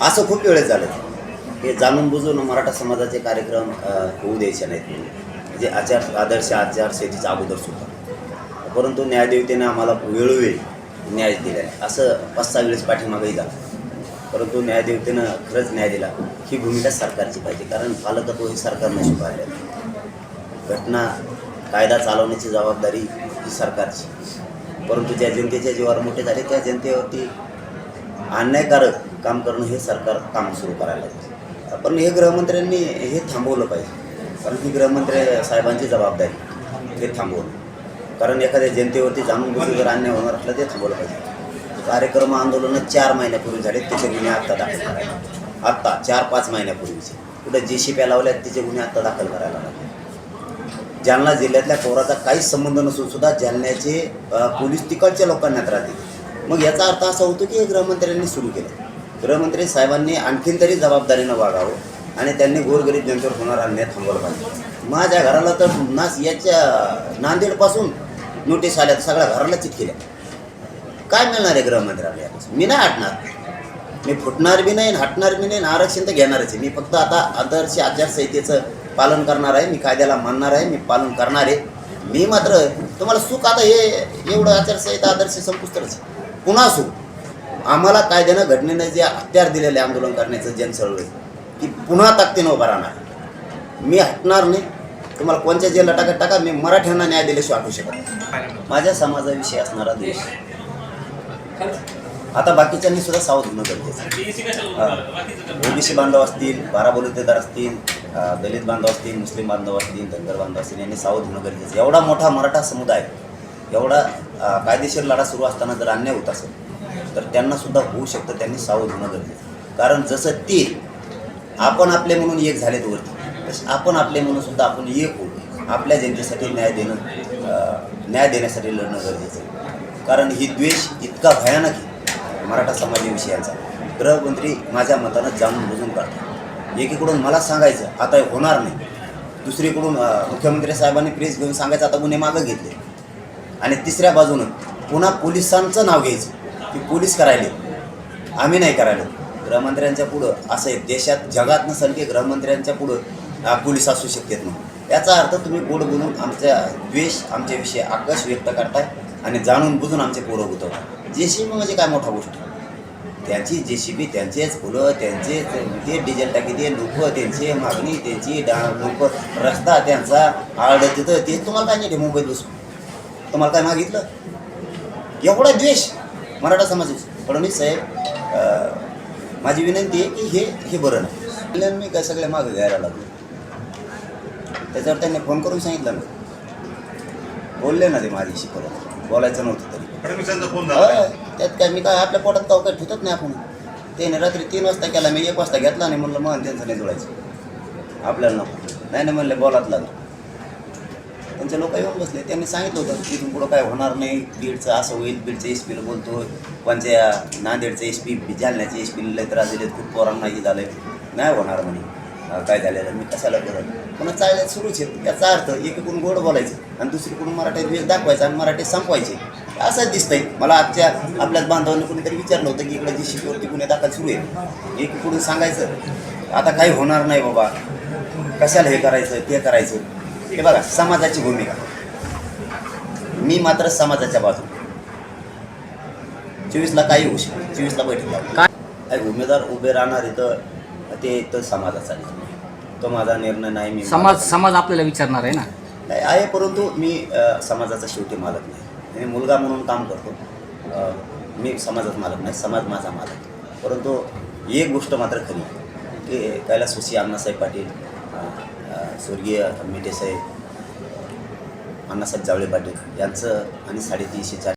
असं खूप वेळेस झालं. हे जाणून बुजून मराठा समाजाचे कार्यक्रम होऊ द्यायचे नाहीत म्हणून. म्हणजे आचार आदर्श आचारसंहितेच्या अगोदर सुद्धा. परंतु न्यायदेवतेने आम्हाला वेळोवेळी न्याय दिला आहे असं पाच सहा वेळेस पाठीमागंही झालं. परंतु न्यायदेवतेनं खरंच न्याय दिला. ही भूमिका सरकारची पाहिजे. कारण पालकत्व हे सरकारने स्वीकारले घटना कायदा चालवण्याची जबाबदारी ही सरकारची. परंतु ज्या जनतेच्या जीवावर मोठे झाले त्या जनतेवरती अन्यायकारक काम करणं हे सरकार काम सुरू करायला लागतं पण हे गृहमंत्र्यांनी हे थांबवलं पाहिजे. कारण ही गृहमंत्री साहेबांची जबाबदारी हे थांबवलं. कारण एखाद्या जनतेवरती जाणून बुजून जर अन्याय होणार असलं ते थांबवलं पाहिजे. कार्यक्रम आंदोलनं चार महिन्यापूर्वी झाले त्याचे गुन्हे आत्ता दाखल करायला आत्ता चार पाच महिन्यापूर्वीचे. कुठं जे शी पॅ लावल्यात त्याचे गुन्हे आत्ता दाखल करायला लागले. जालना जिल्ह्यातल्या पोराचा काहीच संबंध नसून सुद्धा जालन्याचे पोलीस तिकडच्या लोकांना त्रास देते मग याचा अर्थ असा होतो की हे गृहमंत्र्यांनी सुरू केलं. गृहमंत्री साहेबांनी आणखीन तरी जबाबदारीनं वागावं आणि त्यांनी गोरगरीब जनतेवर होणारा अन्याय थांबवला पाहिजे. माझ्या घराला तर नास याच्या नांदेडपासून नोटीस आल्या सगळ्या घराला चिटकेल्या काय मिळणार आहे गृहमंत्र्याला यापासून? मी नाही हटणार. मी फुटणार बी नाही हटणार बी नाही आणि आरक्षण तर घेणारच आहे. मी फक्त आता आदर्श आचारसंहितेचं पालन करणार आहे. मी कायद्याला मानणार आहे. मी पालन करणार आहे. मी मात्र तुम्हाला सुख आता हे एवढं आचारसंहिता आदर्श संपुष्टच पुन्हा सुख आम्हाला कायद्यानं घटनेनं जे हत्यार दिलेले आंदोलन करण्याचं जनचळवळ की पुन्हा ताकदीनं उभा राहणार मी हटणार नाही. तुम्हाला कोणत्या जेलला टाकत टाका मी मराठ्यांना न्याय दिल्याशिवाय आठवू शकत माझ्या समाजाविषयी असणारा देश. आता बाकीच्यांनी सुद्धा सावध होणं गरजेचं ओबीसी बांधव असतील बारा बलुतेदार असतील दलित बांधव असतील मुस्लिम बांधव असतील धनगर बांधव असतील यांनी सावध होणं गरजेचं एवढा मोठा मराठा समुदाय एवढा कायदेशीर लढा सुरू असताना जर अन्याय होत असेल तर त्यांनासुद्धा होऊ शकतं त्यांनी सावध होणं गरजेचं कारण जसं ते आपण आपले म्हणून एक झालेत वरती तसं आपण आपले म्हणून सुद्धा आपण एक होऊ आपल्या जनतेसाठी न्याय देणं न्याय देण्यासाठी लढणं गरजेचं आहे. कारण ही द्वेष इतका भयानक आहे मराठा समाजाविषयीचा गृहमंत्री माझ्या मतानं जाणून बुजून काढतात. एकीकडून मला सांगायचं आता होणार नाही. दुसरीकडून मुख्यमंत्री साहेबांनी प्रेस घेऊन सांगायचं आता गुन्हे मागं घेतले. आणि तिसऱ्या बाजूनं पुन्हा पोलिसांचं नाव घ्यायचं की पोलीस करायले. आम्ही नाही करायला. गृहमंत्र्यांच्या पुढं असं आहे देशात जगात नसेल की गृहमंत्र्यांच्या पुढं पोलीस असू शकतात म्हणून. याचा अर्थ तुम्ही गोड बोलून आमच्या द्वेष आमच्याविषयी आकर्ष व्यक्त करताय आणि जाणून बुजून आमचे पोरं होतं जेसीबी म्हणजे काय मोठा गोष्ट. त्यांची जे सी बी त्यांचेच फुलं त्यांचेच ते डिझेल टाकी ते लोक त्यांची मागणी त्यांची डा लोक रस्ता त्यांचा आड तिथं. ते तुम्हाला काय नाही मुंबईत बसून? तुम्हाला काय मागितलं? एवढा द्वेष मराठा समाज फडणवीस साहेब माझी विनंती आहे की हे हे बरं नाही. कल्याण मी काय सगळे मागं घ्यायला लागलो. त्याच्यावर त्यांनी फोन करून सांगितलं ना. बोलले ना ते माझ्याशी परत. बोलायचं नव्हतं तरी. फडणवीसांचा फोन त्यात काय मी काय आपल्या पोटात काव काय ठेवत नाही आपण. त्याने रात्री तीन वाजता केला मी एक वाजता घेतला आणि म्हणलं मग त्यांचं नाही जुळायचं. आपल्याला नको. नाही नाही म्हणले बोलात लागलं त्यांचे लोक येऊन बसले. त्यांनी सांगितलं होतं की पुढं काय होणार नाही. बीडचं असं होईल. बीडचं एस पीला बोलतो कोणत्या नांदेडचं एस पी जालन्याचे एस पीला लय त्रास दिलेत. खूप पोरांना हे झालं नाही होणार म्हणे. काय झालेलं? मी कशाला करत पुन्हा चालण्यात सुरूच आहे याचा अर्थ एकीकडून गोड बोलायचं आणि दुसरीकडून मराठी वेळ दाखवायचा आणि मराठी संपवायचे. असं दिसतंय. मला आजच्या आपल्याच बांधवांनी कोणीतरी विचारलं होतं की इकडे जी शिकवरती गुन्हे दाखल सुरू आहे एकीकडून सांगायचं? आता काही होणार नाही बाबा. कशाला हे करायचं ते करायचं? हे बघा समाजाची भूमिका. मी मात्र समाजाच्या बाजू चोवीसला काही होऊ शकते चोवीसला बैठक. काही उमेदवार उभे राहणार इथं ते तर समाजाचा. तो माझा निर्णय नाही मी समाज समाज आपल्याला विचारणार आहे ना? नाही आहे परंतु मी समाजाचा शेवटी मालक नाही. मी मुलगा म्हणून काम करतो. मी समाजात मालक नाही समाज माझा मालक. परंतु एक गोष्ट मात्र खरी की कैला सुशी अण्णासाहेब पाटील स्वर्गीय मिठे साहेब अण्णासाहेब जावळे पाटील यांचं आणि साडेतीनशे चार